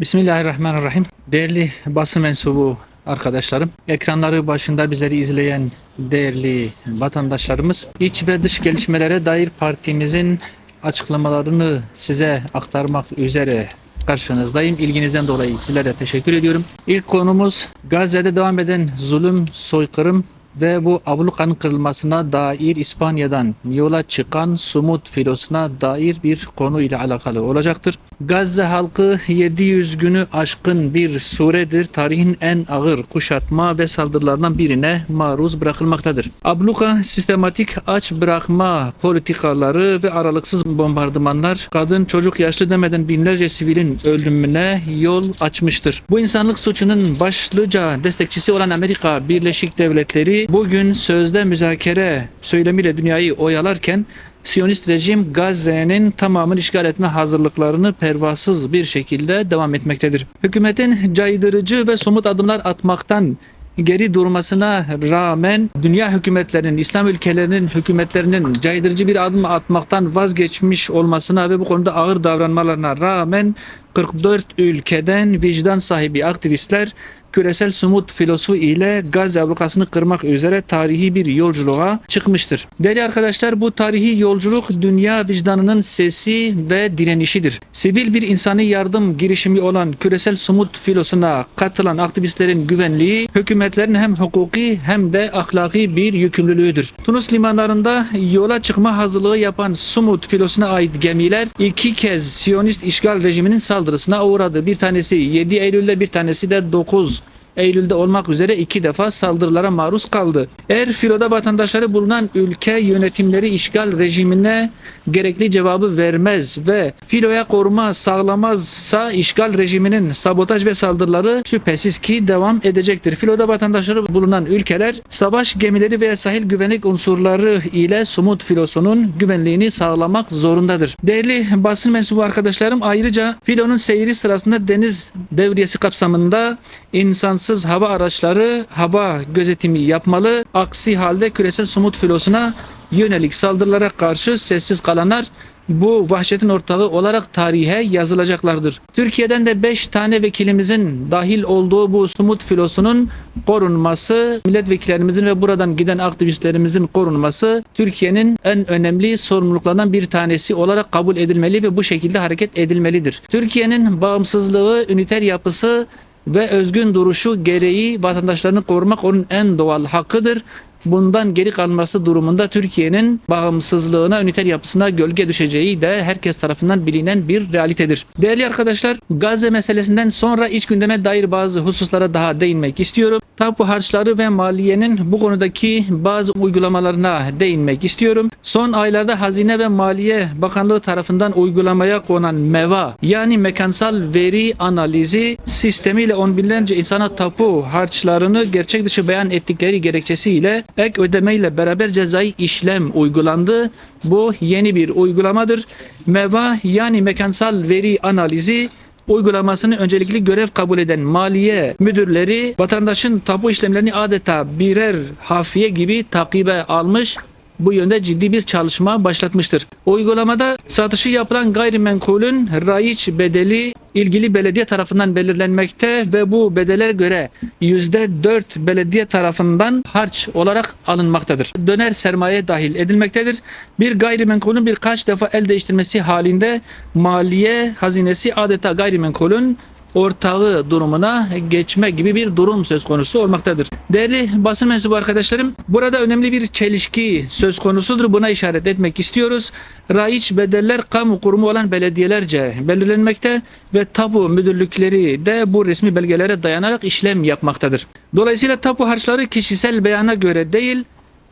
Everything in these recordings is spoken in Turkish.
Bismillahirrahmanirrahim. Değerli basın mensubu arkadaşlarım, ekranları başında bizleri izleyen değerli vatandaşlarımız, iç ve dış gelişmelere dair partimizin açıklamalarını size aktarmak üzere karşınızdayım. İlginizden dolayı sizlere teşekkür ediyorum. İlk konumuz Gazze'de devam eden zulüm, soykırım ve bu ablukanın kırılmasına dair İspanya'dan yola çıkan Sumut filosuna dair bir konu ile alakalı olacaktır. Gazze halkı 700 günü aşkın bir suredir. Tarihin en ağır kuşatma ve saldırılarından birine maruz bırakılmaktadır. Abluka sistematik aç bırakma politikaları ve aralıksız bombardımanlar kadın çocuk yaşlı demeden binlerce sivilin ölümüne yol açmıştır. Bu insanlık suçunun başlıca destekçisi olan Amerika Birleşik Devletleri bugün sözde müzakere söylemiyle dünyayı oyalarken Siyonist rejim Gazze'nin tamamını işgal etme hazırlıklarını pervasız bir şekilde devam etmektedir. Hükümetin caydırıcı ve somut adımlar atmaktan geri durmasına rağmen dünya hükümetlerinin, İslam ülkelerinin hükümetlerinin caydırıcı bir adım atmaktan vazgeçmiş olmasına ve bu konuda ağır davranmalarına rağmen 44 ülkeden vicdan sahibi aktivistler küresel sumut filosu ile Gazze ablukasını kırmak üzere tarihi bir yolculuğa çıkmıştır. Değerli arkadaşlar bu tarihi yolculuk dünya vicdanının sesi ve direnişidir. Sivil bir insani yardım girişimi olan küresel sumut filosuna katılan aktivistlerin güvenliği hükümetlerin hem hukuki hem de ahlaki bir yükümlülüğüdür. Tunus limanlarında yola çıkma hazırlığı yapan sumut filosuna ait gemiler iki kez Siyonist işgal rejiminin saldırısına uğradı. Bir tanesi 7 Eylül'de bir tanesi de 9 Eylül'de olmak üzere iki defa saldırılara maruz kaldı. Eğer filoda vatandaşları bulunan ülke yönetimleri işgal rejimine gerekli cevabı vermez ve filoya koruma sağlamazsa işgal rejiminin sabotaj ve saldırıları şüphesiz ki devam edecektir. Filoda vatandaşları bulunan ülkeler savaş gemileri veya sahil güvenlik unsurları ile Sumut filosunun güvenliğini sağlamak zorundadır. Değerli basın mensubu arkadaşlarım ayrıca filonun seyri sırasında deniz devriyesi kapsamında insansız hava araçları hava gözetimi yapmalı. Aksi halde küresel Sumut filosuna yönelik saldırılara karşı sessiz kalanlar bu vahşetin ortağı olarak tarihe yazılacaklardır. Türkiye'den de 5 tane vekilimizin dahil olduğu bu sumut filosunun korunması, milletvekillerimizin ve buradan giden aktivistlerimizin korunması Türkiye'nin en önemli sorumluluklarından bir tanesi olarak kabul edilmeli ve bu şekilde hareket edilmelidir. Türkiye'nin bağımsızlığı, üniter yapısı ve özgün duruşu gereği vatandaşlarını korumak onun en doğal hakkıdır. Bundan geri kalması durumunda Türkiye'nin bağımsızlığına, üniter yapısına gölge düşeceği de herkes tarafından bilinen bir realitedir. Değerli arkadaşlar, Gazze meselesinden sonra iç gündeme dair bazı hususlara daha değinmek istiyorum. Tapu harçları ve maliyenin bu konudaki bazı uygulamalarına değinmek istiyorum. Son aylarda Hazine ve Maliye Bakanlığı tarafından uygulamaya konan MEVA yani mekansal veri analizi sistemiyle on binlerce insana tapu harçlarını gerçek dışı beyan ettikleri gerekçesiyle ek ödemeyle beraber cezai işlem uygulandı. Bu yeni bir uygulamadır. MEVA yani mekansal veri analizi uygulamasını öncelikli görev kabul eden maliye müdürleri vatandaşın tapu işlemlerini adeta birer hafiye gibi takibe almış bu yönde ciddi bir çalışma başlatmıştır. Uygulamada satışı yapılan gayrimenkulün raiç bedeli ilgili belediye tarafından belirlenmekte ve bu bedele göre %4 belediye tarafından harç olarak alınmaktadır. Döner sermaye dahil edilmektedir. Bir gayrimenkulün birkaç defa el değiştirmesi halinde maliye hazinesi adeta gayrimenkulün ortağı durumuna geçme gibi bir durum söz konusu olmaktadır. Değerli basın mensubu arkadaşlarım, burada önemli bir çelişki söz konusudur. Buna işaret etmek istiyoruz. Raiç bedeller kamu kurumu olan belediyelerce belirlenmekte ve tapu müdürlükleri de bu resmi belgelere dayanarak işlem yapmaktadır. Dolayısıyla tapu harçları kişisel beyana göre değil,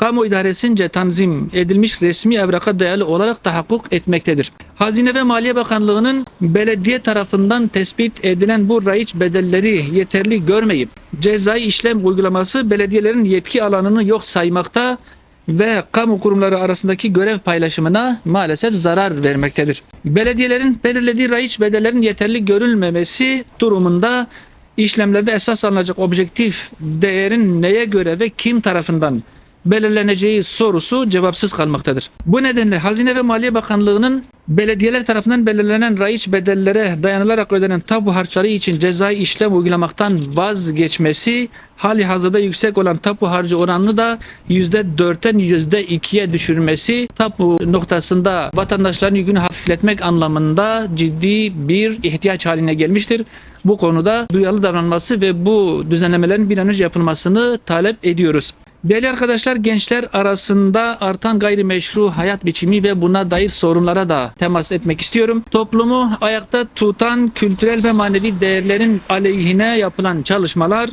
kamu idaresince tanzim edilmiş resmi evraka dayalı olarak tahakkuk etmektedir. Hazine ve Maliye Bakanlığı'nın belediye tarafından tespit edilen bu raiç bedelleri yeterli görmeyip cezai işlem uygulaması belediyelerin yetki alanını yok saymakta ve kamu kurumları arasındaki görev paylaşımına maalesef zarar vermektedir. Belediyelerin belirlediği raiç bedellerin yeterli görülmemesi durumunda işlemlerde esas alınacak objektif değerin neye göre ve kim tarafından belirleneceği sorusu cevapsız kalmaktadır. Bu nedenle Hazine ve Maliye Bakanlığı'nın belediyeler tarafından belirlenen raiç bedellere dayanılarak ödenen tapu harçları için cezai işlem uygulamaktan vazgeçmesi hali hazırda yüksek olan tapu harcı oranını da %4'ten %2'ye düşürmesi tapu noktasında vatandaşların yükünü hafifletmek anlamında ciddi bir ihtiyaç haline gelmiştir. Bu konuda duyarlı davranması ve bu düzenlemelerin bir an önce yapılmasını talep ediyoruz. Değerli arkadaşlar gençler arasında artan gayrimeşru hayat biçimi ve buna dair sorunlara da temas etmek istiyorum. Toplumu ayakta tutan kültürel ve manevi değerlerin aleyhine yapılan çalışmalar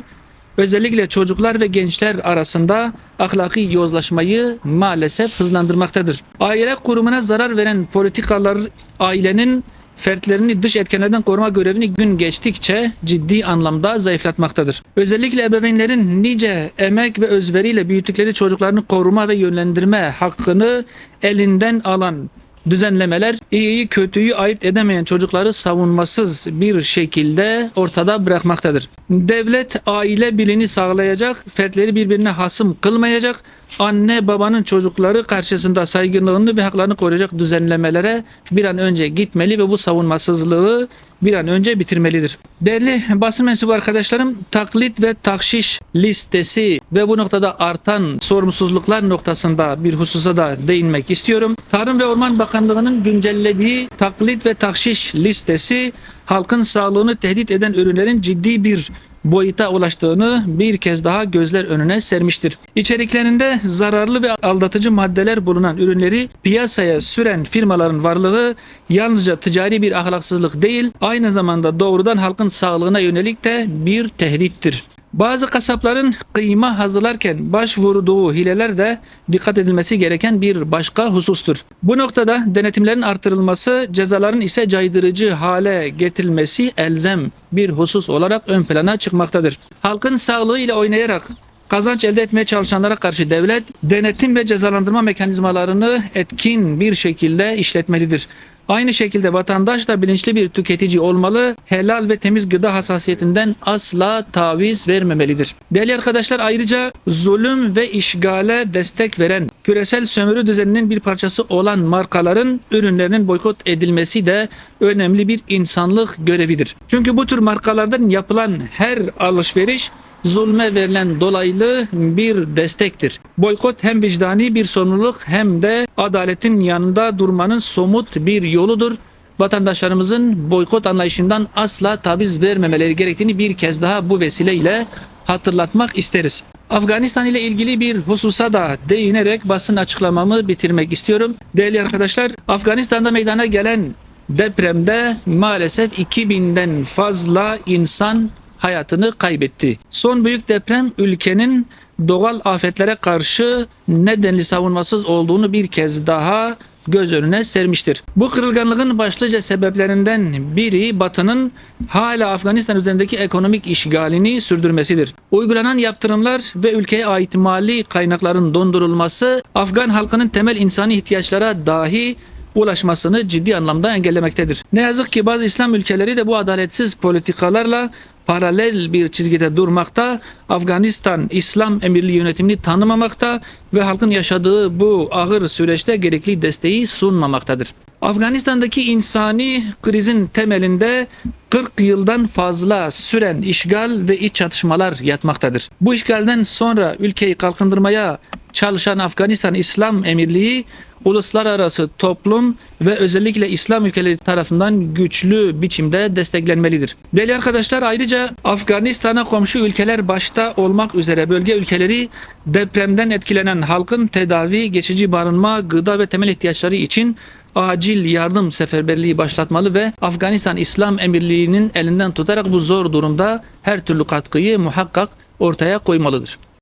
özellikle çocuklar ve gençler arasında ahlaki yozlaşmayı maalesef hızlandırmaktadır. Aile kurumuna zarar veren politikalar ailenin fertlerini dış etkenlerden koruma görevini gün geçtikçe ciddi anlamda zayıflatmaktadır. Özellikle ebeveynlerin nice emek ve özveriyle büyüttükleri çocuklarını koruma ve yönlendirme hakkını elinden alan düzenlemeler iyiyi kötüyü ayırt edemeyen çocukları savunmasız bir şekilde ortada bırakmaktadır. Devlet aile bilini sağlayacak, fertleri birbirine hasım kılmayacak, anne babanın çocukları karşısında saygınlığını ve haklarını koruyacak düzenlemelere bir an önce gitmeli ve bu savunmasızlığı bir an önce bitirmelidir. Değerli basın mensubu arkadaşlarım taklit ve takşiş listesi ve bu noktada artan sorumsuzluklar noktasında bir hususa da değinmek istiyorum. Tarım ve Orman Bakanlığı'nın güncellediği taklit ve takşiş listesi halkın sağlığını tehdit eden ürünlerin ciddi bir boyuta ulaştığını bir kez daha gözler önüne sermiştir. İçeriklerinde zararlı ve aldatıcı maddeler bulunan ürünleri piyasaya süren firmaların varlığı yalnızca ticari bir ahlaksızlık değil, aynı zamanda doğrudan halkın sağlığına yönelik de bir tehdittir. Bazı kasapların kıyma hazırlarken başvurduğu hileler de dikkat edilmesi gereken bir başka husustur. Bu noktada denetimlerin artırılması, cezaların ise caydırıcı hale getirilmesi elzem bir husus olarak ön plana çıkmaktadır. Halkın sağlığı ile oynayarak kazanç elde etmeye çalışanlara karşı devlet denetim ve cezalandırma mekanizmalarını etkin bir şekilde işletmelidir. Aynı şekilde vatandaş da bilinçli bir tüketici olmalı, helal ve temiz gıda hassasiyetinden asla taviz vermemelidir. Değerli arkadaşlar ayrıca zulüm ve işgale destek veren küresel sömürü düzeninin bir parçası olan markaların ürünlerinin boykot edilmesi de önemli bir insanlık görevidir. Çünkü bu tür markalardan yapılan her alışveriş zulme verilen dolaylı bir destektir. Boykot hem vicdani bir sorumluluk hem de adaletin yanında durmanın somut bir yoludur. Vatandaşlarımızın boykot anlayışından asla taviz vermemeleri gerektiğini bir kez daha bu vesileyle hatırlatmak isteriz. Afganistan ile ilgili bir hususa da değinerek basın açıklamamı bitirmek istiyorum. Değerli arkadaşlar, Afganistan'da meydana gelen depremde maalesef 2000'den fazla insan hayatını kaybetti. Son büyük deprem ülkenin doğal afetlere karşı nedenli savunmasız olduğunu bir kez daha göz önüne sermiştir. Bu kırılganlığın başlıca sebeplerinden biri Batı'nın hala Afganistan üzerindeki ekonomik işgalini sürdürmesidir. Uygulanan yaptırımlar ve ülkeye ait mali kaynakların dondurulması Afgan halkının temel insani ihtiyaçlara dahi ulaşmasını ciddi anlamda engellemektedir. Ne yazık ki bazı İslam ülkeleri de bu adaletsiz politikalarla paralel bir çizgide durmakta, Afganistan İslam Emirliği yönetimini tanımamakta ve halkın yaşadığı bu ağır süreçte gerekli desteği sunmamaktadır. Afganistan'daki insani krizin temelinde 40 yıldan fazla süren işgal ve iç çatışmalar yatmaktadır. Bu işgalden sonra ülkeyi kalkındırmaya çalışan Afganistan İslam Emirliği uluslararası toplum ve özellikle İslam ülkeleri tarafından güçlü biçimde desteklenmelidir. Değerli arkadaşlar ayrıca Afganistan'a komşu ülkeler başta olmak üzere bölge ülkeleri depremden etkilenen halkın tedavi, geçici barınma, gıda ve temel ihtiyaçları için acil yardım seferberliği başlatmalı ve Afganistan İslam Emirliği'nin elinden tutarak bu zor durumda her türlü katkıyı muhakkak ortaya koymalıdır.